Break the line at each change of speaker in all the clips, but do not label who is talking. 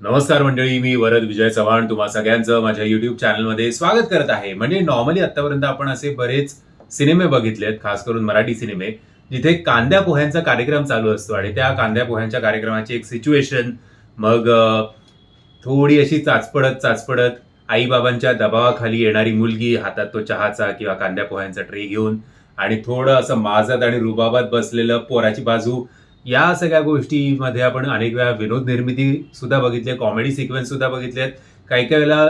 नमस्कार मंडळी मी वरद विजय चव्हाण. तुम्हा सगळ्यांचं माझ्या युट्यूब चॅनलमध्ये स्वागत करत आहे. म्हणजे नॉर्मली आतापर्यंत आपण असे बरेच सिनेमे बघितलेत खास करून मराठी सिनेमे जिथे कांद्या पोह्यांचा कार्यक्रम चालू असतो आणि त्या कांद्या पोह्यांच्या कार्यक्रमाची एक सिच्युएशन मग थोडी अशी चाचपडत चाचपडत आईबाबांच्या दबावाखाली येणारी मुलगी हातात तो चहाचा किंवा कांद्या पोह्यांचा ट्रे घेऊन आणि थोडं असं माजत आणि रुबाबात बसलेलं पोराची बाजू या सगळ्या गोष्टीमध्ये आपण अनेक वेळा विनोद निर्मिती सुद्धा बघितली कॉमेडी सिक्वेन्स सुद्धा बघितलेत काही काही वेळेला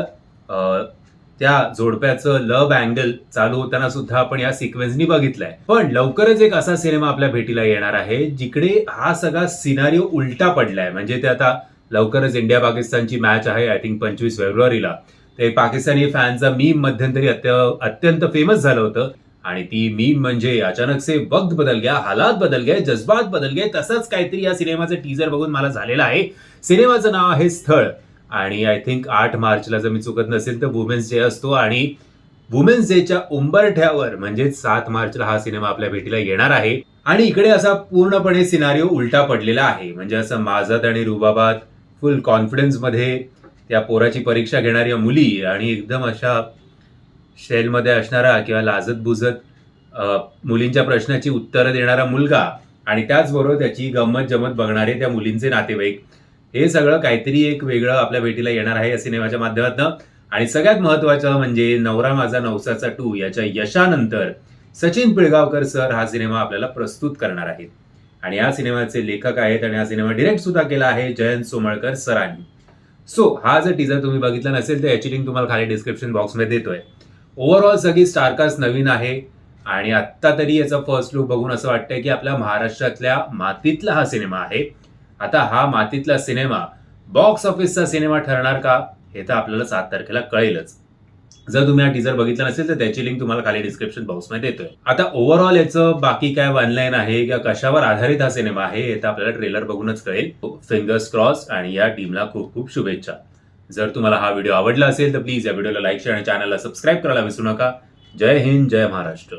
त्या जोडप्याचं लव्ह अँगल चालू होताना सुद्धा आपण या सिक्वेन्सनी बघितलाय. पण लवकरच एक असा सिनेमा आपल्या भेटीला येणार आहे जिकडे हा सगळा सिनारिओ उलटा पडलाय. म्हणजे ते आता लवकरच इंडिया पाकिस्तानची मॅच आहे आय थिंक पंचवीस फेब्रुवारीला. ते पाकिस्तानी फॅनचा मी मध्यंतरी अत्य- अत्यंत फेमस झालं होतं. आणि ती मीम म्हणजे अचानक से वक्त बदल गया हालात बदल गए जज्बात बदल गए तसंच काहीतरी या सिनेमाचं टीजर बघून मला झालेलं आहे. सिनेमाचं नाव आहे स्थळ. आणि आय थिंक आठ मार्चला जर मी चुकत नसेल तर वुमेन्स डे असतो आणि वुमेन्स डेच्या उंबरठ्यावर म्हणजेच सात मार्चला हा सिनेमा आपल्या भेटीला येणार आहे. आणि इकडे असा पूर्णपणे सिनारिओ उलटा पडलेला आहे. म्हणजे असं माझत आणि रुबाबात फुल कॉन्फिडन्समध्ये त्या पोराची परीक्षा घेणाऱ्या मुली आणि एकदम अशा सेलमध्ये असणारा किंवा लाजत बुजत मुलींच्या प्रश्नाची उत्तरं देणारा मुलगा आणि त्याचबरोबर त्याची गंमत जमत बघणारे त्या मुलींचे नातेवाईक हे सगळं काहीतरी एक वेगळं आपल्या भेटीला येणार आहे या सिनेमाच्या माध्यमातून. आणि सगळ्यात महत्वाचं म्हणजे नवरा माझा नवसाचा टू याच्या यशानंतर सचिन पिळगावकर सर हा सिनेमा आपल्याला प्रस्तुत करणार आहेत. आणि या सिनेमाचे लेखक आहेत आणि हा सिनेमा डिरेक्ट सुद्धा केला आहे जयंत सोमळकर सरांनी. सो हा जर टीजर तुम्ही बघितला नसेल तर याची लिंक तुम्हाला खाली डिस्क्रिप्शन बॉक्समध्ये देतोय. ओव्हरऑल सगळी स्टारकास्ट नवीन आहे. आणि आत्ता तरी याचा फर्स्ट लुक बघून असं वाटतंय की आपल्या महाराष्ट्रातल्या मातीतला हा सिनेमा आहे. आता हा मातीतला सिनेमा बॉक्स ऑफिसचा सिनेमा ठरणार का हे तर आपल्याला सात तारखेला कळेलच. जर तुम्ही हा टीजर बघितला नसेल तर त्याची लिंक तुम्हाला खाली डिस्क्रिप्शन बॉक्समध्ये देतोय. आता ओव्हरऑल याचं बाकी काय ऑनलाईन आहे किंवा कशावर आधारित हा सिनेमा आहे हे तर आपल्याला ट्रेलर बघूनच कळेल. फिंगर्स क्रॉस आणि या टीमला खूप खूप शुभेच्छा. जर तुम्हाला हा व्हिडिओ आवडला असेल तर प्लीज या व्हिडिओला लाईक शेअर आणि चॅनलला सबस्क्राईब करायला विसरू नका. जय हिंद जय महाराष्ट्र.